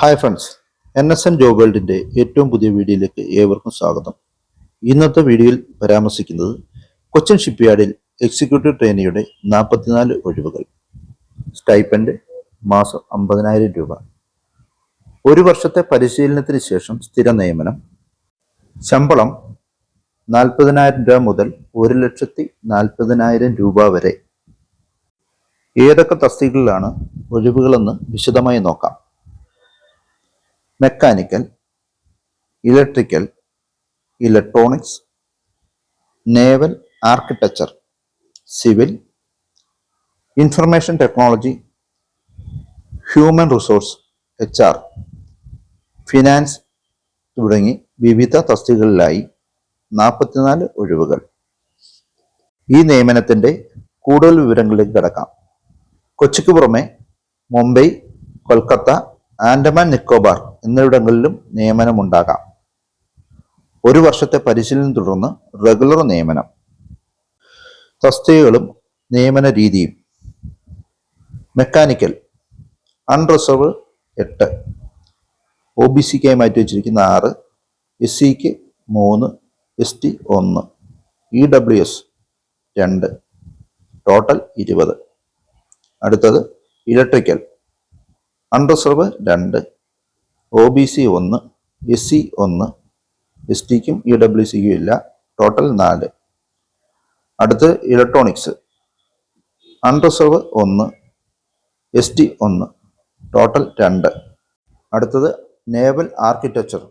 Hi friends N S N job വേൾഡിന്റെ ഏറ്റവും പുതിയ വീഡിയോയിലേക്ക് ഏവർക്കും സ്വാഗതം. ഇന്നത്തെ വീഡിയോയിൽ പരാമർശിക്കുന്നത് കൊച്ചിൻ ഷിപ്പ്യാർഡിൽ എക്സിക്യൂട്ടീവ് ട്രെയിനിയുടെ നാൽപ്പത്തിനാല് ഒഴിവുകൾ. സ്റ്റൈപ്പൻഡ് മാസം അമ്പതിനായിരം രൂപ. ഒരു വർഷത്തെ പരിശീലനത്തിന് ശേഷം സ്ഥിര നിയമനം. ശമ്പളം നാൽപ്പതിനായിരം രൂപ മുതൽ ഒരു ലക്ഷത്തി നാൽപ്പതിനായിരം രൂപ വരെ. ഏതൊക്കെ തസ്തികളിലാണ് ഒഴിവുകളെന്ന് വിശദമായി നോക്കാം. Mechanical electrical electronics naval architecture civil information technology human resource H R finance തുടങ്ങി വിവിധ തസ്തികകളിലായി നാൽപ്പത്തിനാല് ഒഴിവുകൾ. ഈ നിയമനത്തിന്റെ കൂടുതൽ വിവരങ്ങളിലേക്ക് കിടക്കാം. കൊച്ചിക്ക് പുറമെ മുംബൈ കൊൽക്കത്ത ആൻഡമാൻ നിക്കോബാർ എന്നിവിടങ്ങളിലും നിയമനമുണ്ടാകാം. ഒരു വർഷത്തെ പരിശീലനം തുടർന്ന് റെഗുലർ നിയമനം. തസ്തികകളും നിയമന രീതിയും. മെക്കാനിക്കൽ. അൺറിസർവ് എട്ട്. ഒ ബി സിക്കായി മാറ്റി വെച്ചിരിക്കുന്ന ആറ്. എസ് സിക്ക് മൂന്ന്. എസ് ടി ഒന്ന്. ഇ ഡബ്ല്യു എസ് രണ്ട്. ടോട്ടൽ ഇരുപത്. അടുത്തത് ഇലക്ട്രിക്കൽ. അൺറിസർവ് രണ്ട് ഒ ബി സി ഒന്ന് എസ് സി ഒന്ന് എസ് ടിക്കും ഇ ഡബ്ല്യു സിക്കും ഇല്ല. ടോട്ടൽ നാല്. അടുത്ത് ഇലക്ട്രോണിക്സ് അൺറിസർവ് ഒന്ന് എസ് ടി ഒന്ന് ടോട്ടൽ രണ്ട്. അടുത്തത് നേവൽ ആർക്കിടെക്ചർ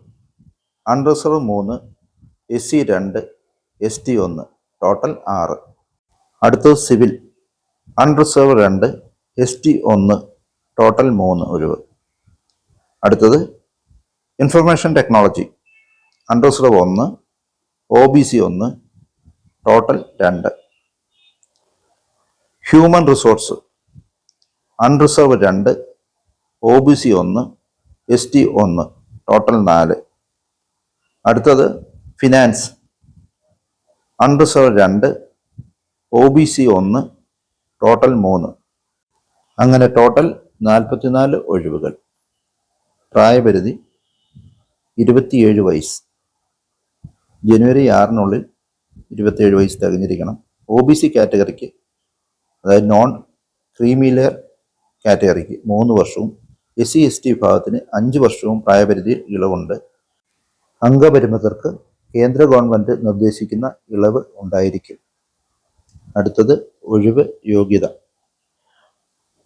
അൺറിസർവ് മൂന്ന് എസ് സി രണ്ട് എസ് ടി ഒന്ന് ടോട്ടൽ ആറ്. അടുത്തത് സിവിൽ അൺറിസർവ് രണ്ട് എസ് ടി ഒന്ന് ടോട്ടൽ മൂന്ന് ഒഴിവ്. അടുത്തത് ഇൻഫർമേഷൻ ടെക്നോളജി. അൺറിസർവ് ഒന്ന് ഒ ബി സി ഒന്ന് ടോട്ടൽ രണ്ട്. Human resource. അൺറിസർവ് രണ്ട് ഒ ബി സി ഒന്ന് എസ് ടി ഒന്ന് ടോട്ടൽ നാല്. അടുത്തത് ഫിനാൻസ്. അൺറിസർവ് രണ്ട് ഒ ബി സി ഒന്ന് ടോട്ടൽ മൂന്ന്. അങ്ങനെ ടോട്ടൽ നാൽപ്പത്തിനാല് ഒഴിവുകൾ. പ്രായപരിധി ഇരുപത്തിയേഴ് വയസ്സ്. ജനുവരി ആറിനുള്ളിൽ ഇരുപത്തിയേഴ് വയസ്സ് തികഞ്ഞിരിക്കണം. ഒ ബി സി കാറ്റഗറിക്ക് അതായത് നോൺ ക്രീമിലെയർ കാറ്റഗറിക്ക് മൂന്ന് വർഷവും എസ് സി എസ് ടി വിഭാഗത്തിന് അഞ്ച് വർഷവും പ്രായപരിധിയിൽ ഇളവുണ്ട്. അംഗപരിമിതർക്ക് കേന്ദ്ര ഗവൺമെന്റ് നിർദ്ദേശിക്കുന്ന ഇളവ് ഉണ്ടായിരിക്കും. അടുത്തത് ഒഴിവ് യോഗ്യത.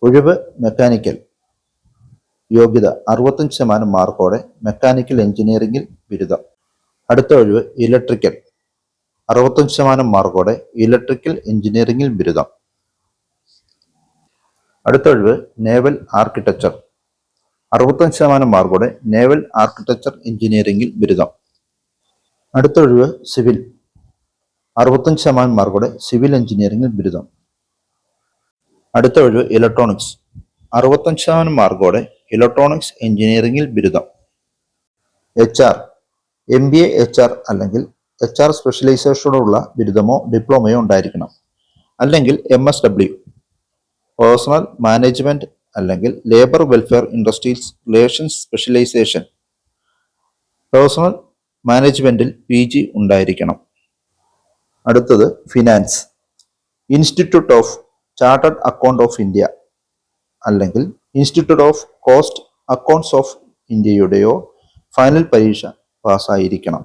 ഒഴിവ് മെക്കാനിക്കൽ യോഗ്യത അറുപത്തഞ്ച് ശതമാനം മാർക്കോടെ മെക്കാനിക്കൽ എഞ്ചിനീയറിംഗിൽ ബിരുദം. അടുത്ത ഒഴിവ് ഇലക്ട്രിക്കൽ അറുപത്തഞ്ച് ശതമാനം മാർക്കോടെ ഇലക്ട്രിക്കൽ എഞ്ചിനീയറിംഗിൽ ബിരുദം. അടുത്ത ഒഴിവ് നേവൽ ആർക്കിടെക്ചർ അറുപത്തഞ്ച് ശതമാനം മാർക്കോടെ നേവൽ ആർക്കിടെക്ചർ എഞ്ചിനീയറിംഗിൽ ബിരുദം. അടുത്ത ഒഴിവ് സിവിൽ അറുപത്തഞ്ച് ശതമാനം മാർക്കോടെ സിവിൽ എഞ്ചിനീയറിംഗിൽ ബിരുദം. അടുത്ത ഒഴിവ് ഇലക്ട്രോണിക്സ് അറുപത്തഞ്ച് ശതമാനം മാർക്കോടെ ഇലക്ട്രോണിക്സ് എഞ്ചിനീയറിംഗിൽ ബിരുദം. H R M B A H R അല്ലെങ്കിൽ എച്ച് ആർ സ്പെഷ്യലൈസേഷനോടുള്ള ബിരുദമോ ഡിപ്ലോമയോ ഉണ്ടായിരിക്കണം. അല്ലെങ്കിൽ M S W personnel management അല്ലെങ്കിൽ labour welfare industries relations specialisation personnel മാനേജ്മെന്റിൽ പി ജി ഉണ്ടായിരിക്കണം. അടുത്തത് finance institute of chartered account of India അല്ലെങ്കിൽ institute of cost accounts of ഇന്ത്യയുടെയോ final പരീക്ഷ പാസ്സായിരിക്കണം.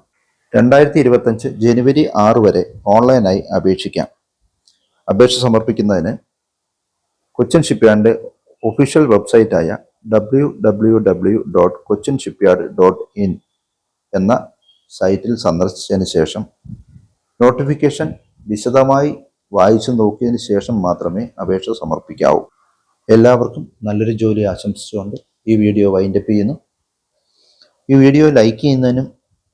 രണ്ടായിരത്തി ഇരുപത്തഞ്ച് ജനുവരി ആറ് വരെ ഓൺലൈനായി അപേക്ഷിക്കാം. അപേക്ഷ സമർപ്പിക്കുന്നതിന് കൊച്ചിൻ ഷിപ്പ്യാർഡിന്റെ official വെബ്സൈറ്റായ W W W dot Cochin shipyard dot in എന്ന സൈറ്റിൽ സന്ദർശിച്ചതിന് ശേഷം നോട്ടിഫിക്കേഷൻ വിശദമായി വായിച്ചു നോക്കിയതിന് ശേഷം മാത്രമേ അപേക്ഷ സമർപ്പിക്കാവൂ. എല്ലാവർക്കും നല്ലൊരു ജോലി ആശംസിച്ചുകൊണ്ട് ഈ വീഡിയോ വൈൻഡപ്പ് ചെയ്യുന്നു. ഈ വീഡിയോ ലൈക്ക് ചെയ്യുന്നതിനും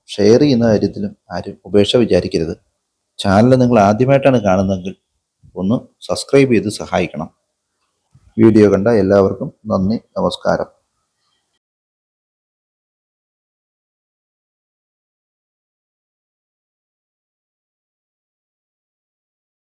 ഷെയർ ചെയ്യുന്ന കാര്യത്തിലും ആരും ഉപേക്ഷ വിചാരിക്കരുത്. ചാനൽ നിങ്ങൾ ആദ്യമായിട്ടാണ് കാണുന്നതെങ്കിൽ ഒന്ന് സബ്സ്ക്രൈബ് ചെയ്ത് സഹായിക്കണം. വീഡിയോ കണ്ട എല്ലാവർക്കും നന്ദി നമസ്കാരം.